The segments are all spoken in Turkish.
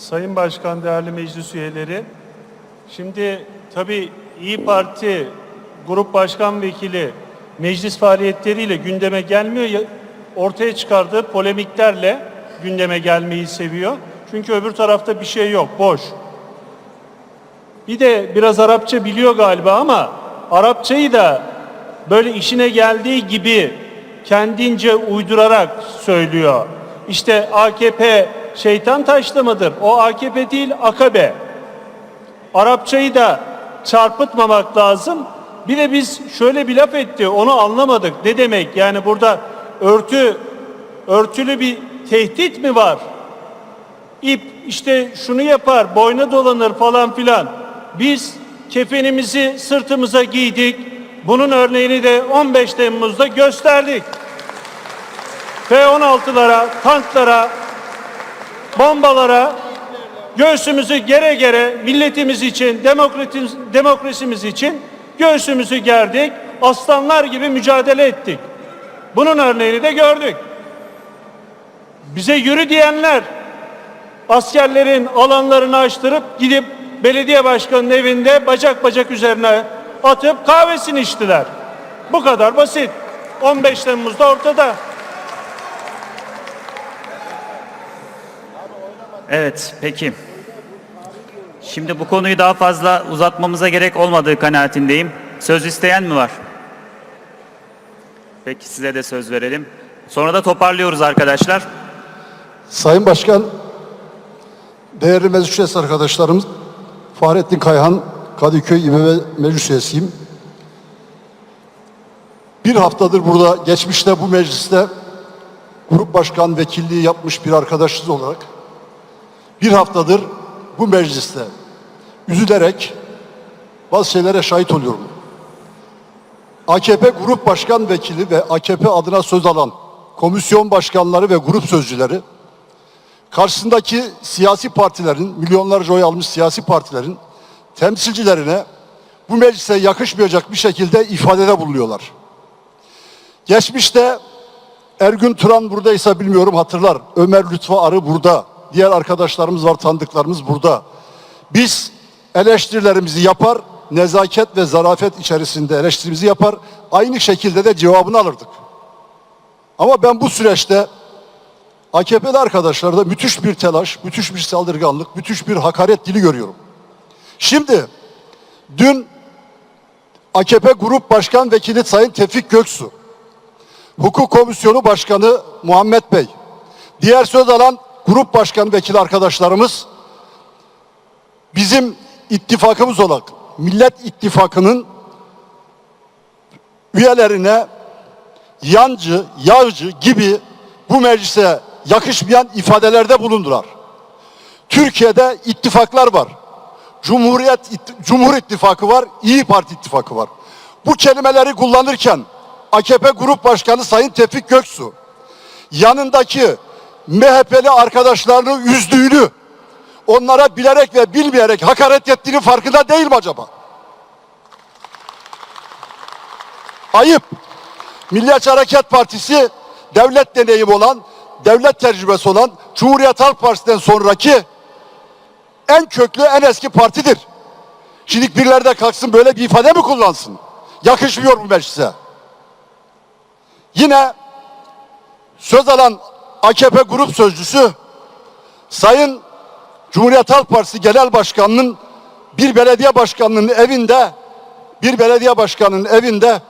Sayın Başkan, değerli meclis üyeleri. Şimdi tabii İyi Parti Grup Başkan Vekili meclis faaliyetleriyle gündeme gelmiyor. ya- Ortaya çıkardığı polemiklerle gündeme gelmeyi seviyor. Çünkü öbür tarafta bir şey yok, boş. Bir de biraz Arapça biliyor galiba ama Arapçayı da böyle işine geldiği gibi kendince uydurarak söylüyor. İşte AKP şeytan taşlı mıdır? O AKP değil AKB. Arapçayı da çarpıtmamak lazım. Bir de biz şöyle bir laf etti onu anlamadık. Ne demek? Yani burada örtü örtülü bir tehdit mi var? İp işte şunu yapar, boyna dolanır falan filan. Biz kefenimizi sırtımıza giydik. Bunun örneğini de 15 Temmuz'da gösterdik. F-16'lara, tanklara, bombalara göğsümüzü gere gere milletimiz için, demokratimiz, demokrasimiz için göğsümüzü gerdik. Aslanlar gibi mücadele ettik. Bunun örneğini de gördük. Bize yürü diyenler askerlerin alanlarını açtırıp gidip belediye başkanının evinde bacak bacak üzerine atıp kahvesini içtiler. Bu kadar basit. 15 Temmuz'da ortada. Evet, peki. Şimdi bu konuyu daha fazla uzatmamıza gerek olmadığı kanaatindeyim. Söz isteyen mi var? Peki size de söz verelim. Sonra da toparlıyoruz arkadaşlar. Sayın Başkan, değerli meclis üyesi arkadaşlarımız, Fahrettin Kayhan, Kadıköy İBB Meclis Üyesiyim. Bir haftadır burada, geçmişte bu mecliste grup başkan vekilliği yapmış bir arkadaşız olarak bir haftadır bu mecliste üzülerek bazı şeylere şahit oluyorum. AKP Grup Başkan Vekili ve AKP adına söz alan komisyon başkanları ve grup sözcüleri karşısındaki siyasi partilerin, milyonlarca oy almış siyasi partilerin temsilcilerine bu meclise yakışmayacak bir şekilde ifadede bulunuyorlar. Geçmişte Ergün Turan buradaysa bilmiyorum hatırlar. Ömer Lütfü Arı burada. Diğer arkadaşlarımız var, tanıdıklarımız burada. Biz eleştirilerimizi yapar, nezaket ve zarafet içerisinde eleştirimizi yapar. Aynı şekilde de cevabını alırdık. Ama ben bu süreçte AKP'li arkadaşlarda müthiş bir telaş, müthiş bir saldırganlık, müthiş bir hakaret dili görüyorum. Şimdi dün AKP Grup Başkan Vekili Sayın Tevfik Göksu, Hukuk Komisyonu Başkanı Muhammed Bey, diğer söz alan Grup Başkan Vekili arkadaşlarımız bizim ittifakımız olan Millet İttifakı'nın üyelerine yancı, yağcı gibi bu meclise yakışmayan ifadelerde bulundular. Türkiye'de ittifaklar var. Cumhuriyet Cumhur İttifakı var, İyi Parti İttifakı var. Bu kelimeleri kullanırken AKP Grup Başkanı Sayın Tevfik Göksu yanındaki MHP'li arkadaşlarını üzdüğünü, onlara bilerek ve bilmeyerek hakaret ettiğini farkında değil mi acaba? Ayıp. Milliyetçi Hareket Partisi devlet deneyimi olan, devlet tecrübesi olan Cumhuriyet Halk Partisi'nden sonraki en köklü, en eski partidir. Şimdi birileri de kalksın böyle bir ifade mi kullansın? Yakışmıyor bu meclise. Yine söz alan AKP grup sözcüsü Sayın Cumhuriyet Halk Partisi Genel Başkanı'nın bir belediye başkanının evinde bir belediye başkanının evinde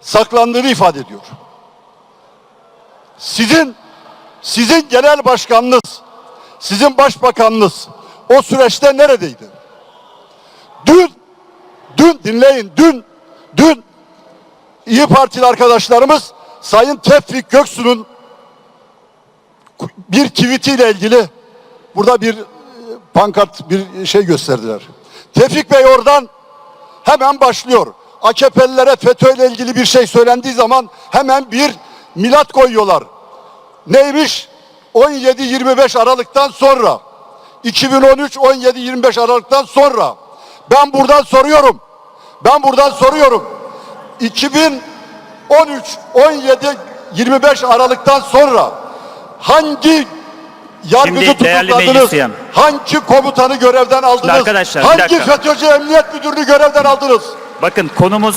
saklandığını ifade ediyor. Sizin sizin genel başkanınız, sizin başbakanınız o süreçte neredeydi? Dün dün dinleyin dün dün İyi Partili arkadaşlarımız Sayın Tevfik Göksu'nun bir tweetiyle ilgili burada bir e, pankart bir şey gösterdiler. Tevfik Bey oradan hemen başlıyor. AKP'lilere FETÖ ile ilgili bir şey söylendiği zaman hemen bir milat koyuyorlar. Neymiş? 17-25 Aralık'tan sonra 2013-17-25 Aralık'tan sonra ben buradan soruyorum. Ben buradan soruyorum. 2013 17 25 Aralık'tan sonra hangi Yargıcı Şimdi değerli tutukladınız. meclis üyem. Hangi komutanı görevden aldınız? arkadaşlar, bir Hangi dakika. FETÖ'cü emniyet müdürünü görevden aldınız? Bakın konumuz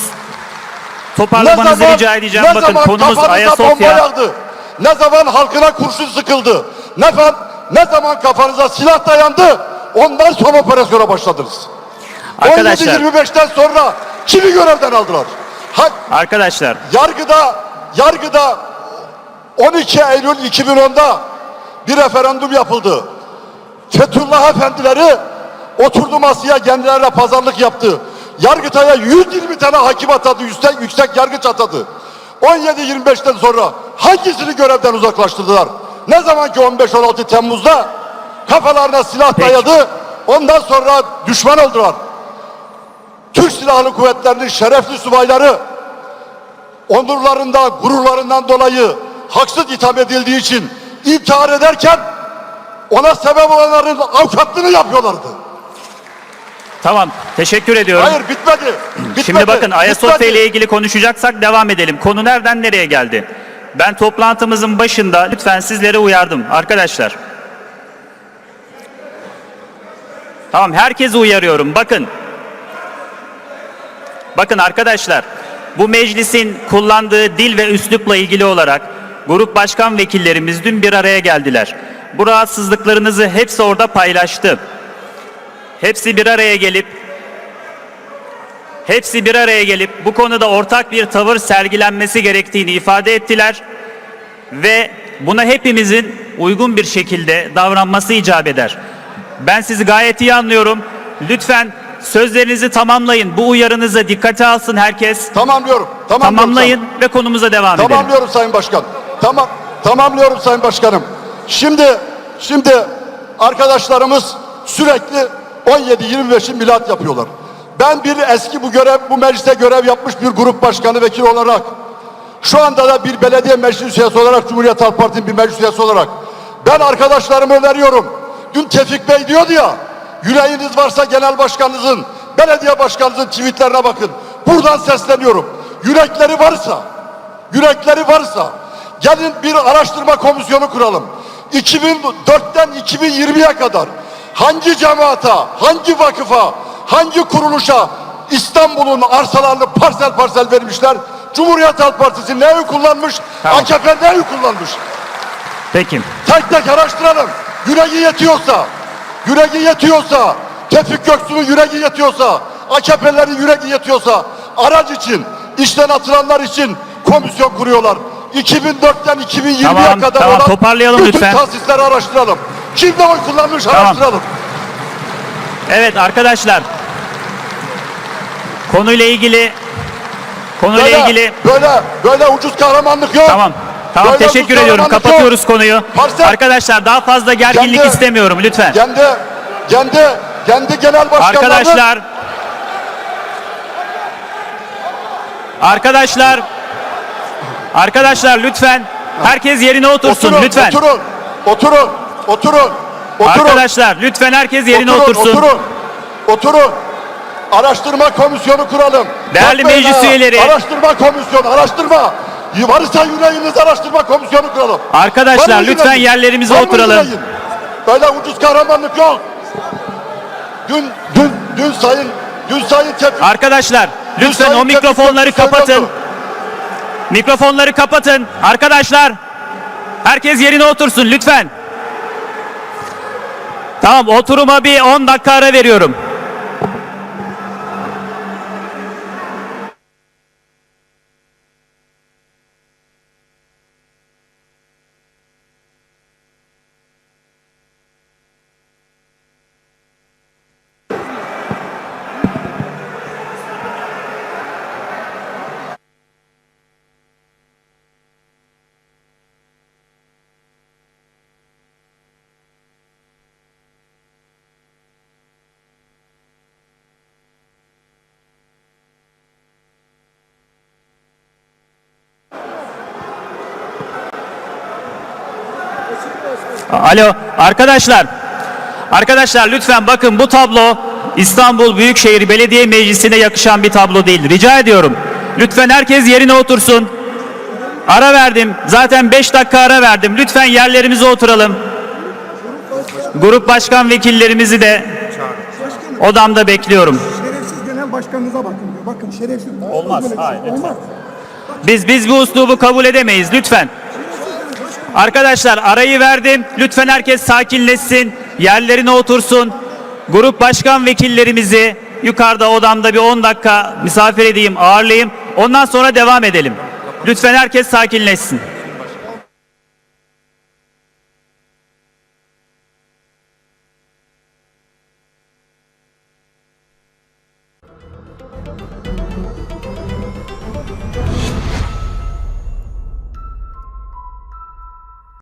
toparlamanızı rica edeceğim. ne Bakın zaman konumuz kafanıza bomba Ayasofya. yağdı? Ne zaman halkına kurşun sıkıldı? Ne zaman, ne zaman kafanıza silah dayandı? Ondan sonra operasyona başladınız. Arkadaşlar, 17-25'ten sonra kimi görevden aldılar? Ha, arkadaşlar yargıda, yargıda 12 Eylül 2010'da bir referandum yapıldı. Fethullah Efendileri oturdu masaya kendilerine pazarlık yaptı. Yargıtay'a 120 tane hakim atadı, yüksek, yüksek yargıç atadı. 17-25'ten sonra hangisini görevden uzaklaştırdılar? Ne zaman ki 15-16 Temmuz'da kafalarına silah dayadı, ondan sonra düşman oldular. Türk Silahlı Kuvvetleri'nin şerefli subayları onurlarından, gururlarından dolayı haksız itham edildiği için intihar ederken ona sebep olanların avukatlığını yapıyorlardı. tamam teşekkür ediyorum. Hayır bitmedi. bitmedi Şimdi bakın Ayasofya ile ilgili konuşacaksak devam edelim. Konu nereden nereye geldi? Ben toplantımızın başında lütfen sizlere uyardım arkadaşlar. Tamam herkesi uyarıyorum. Bakın. Bakın arkadaşlar. Bu meclisin kullandığı dil ve üslupla ilgili olarak grup başkan vekillerimiz dün bir araya geldiler. Bu rahatsızlıklarınızı hepsi orada paylaştı. Hepsi bir araya gelip Hepsi bir araya gelip bu konuda ortak bir tavır sergilenmesi gerektiğini ifade ettiler ve buna hepimizin uygun bir şekilde davranması icap eder. Ben sizi gayet iyi anlıyorum. Lütfen sözlerinizi tamamlayın. Bu uyarınızı dikkate alsın herkes. Tamamlıyorum. Tamamlıyorum Tamamlayın ve konumuza devam edelim. Tamamlıyorum Sayın Başkan. Tamam. Tamamlıyorum Sayın Başkanım. Şimdi şimdi arkadaşlarımız sürekli 17-25'in milat yapıyorlar. Ben bir eski bu görev bu mecliste görev yapmış bir grup başkanı vekili olarak şu anda da bir belediye meclis üyesi olarak Cumhuriyet Halk Partisi'nin bir meclis üyesi olarak ben arkadaşlarıma öneriyorum. Dün Tevfik Bey diyordu ya yüreğiniz varsa genel başkanınızın belediye başkanınızın tweetlerine bakın. Buradan sesleniyorum. Yürekleri varsa yürekleri varsa gelin bir araştırma komisyonu kuralım. 2004'ten 2020'ye kadar hangi cemaata, hangi vakıfa, hangi kuruluşa İstanbul'un arsalarını parsel parsel vermişler? Cumhuriyet Halk Partisi ne oy kullanmış? Tamam. AKP ne oy kullanmış? Peki. Tek tek araştıralım. Yüreği yetiyorsa, yüreği yetiyorsa, Tevfik Göksu'nun yüreği yetiyorsa, AKP'lerin yüreği yetiyorsa, araç için, işten atılanlar için komisyon kuruyorlar. 2004'ten 2020'ye Tamam, kadar tamam, olan toparlayalım bütün lütfen. tahsisleri araştıralım. Kim ne oy kullanmış Tamam. araştıralım. Evet arkadaşlar. Konuyla ilgili konuyla Böyle, ilgili böyle, böyle ucuz kahramanlık yok. Tamam. Tamam Böyle teşekkür ediyorum. Kapatıyoruz yok. konuyu. Parsel- Arkadaşlar daha fazla gerginlik Kendi- istemiyorum lütfen. Kendi, kendi, kendi genel başkanlarının Arkadaşlar Arkadaşlar Arkadaşlar lütfen herkes yerine otursun oturun, lütfen. oturun, oturun, oturun, oturun. Arkadaşlar lütfen herkes yerine oturun, otursun. Oturun, oturun. Araştırma komisyonu kuralım. Değerli Yapmayın meclis ha. üyeleri. Araştırma komisyonu, araştırma. Varsa yüreğiniz araştırma komisyonu kuralım. Arkadaşlar, Var lütfen yerlerimize Var oturalım. yüreğin? Böyle ucuz kahramanlık yok. Dün, dün, dün sayın, dün sayın Tevfik Arkadaşlar lütfen o mikrofonları kapatın. söylüyordu. Mikrofonları kapatın. Arkadaşlar herkes yerine otursun lütfen. Tamam oturuma bir 10 dakika ara veriyorum. Alo arkadaşlar. Arkadaşlar lütfen bakın bu tablo İstanbul Büyükşehir Belediye Meclisi'ne yakışan bir tablo değil. Rica ediyorum. Lütfen herkes yerine otursun. Ara verdim. Zaten 5 dakika ara verdim. Lütfen yerlerimize oturalım. Grup başkan vekillerimizi de odamda bekliyorum. Şerefsiz genel başkanınıza bakın diyor. Bakın şerefsiz. Olmaz, hayır. Olmaz. Biz biz bu uslubu kabul edemeyiz lütfen. Arkadaşlar arayı verdim. Lütfen herkes sakinleşsin. Yerlerine otursun. Grup başkan vekillerimizi yukarıda odamda bir 10 dakika misafir edeyim, ağırlayayım. Ondan sonra devam edelim. Lütfen herkes sakinleşsin.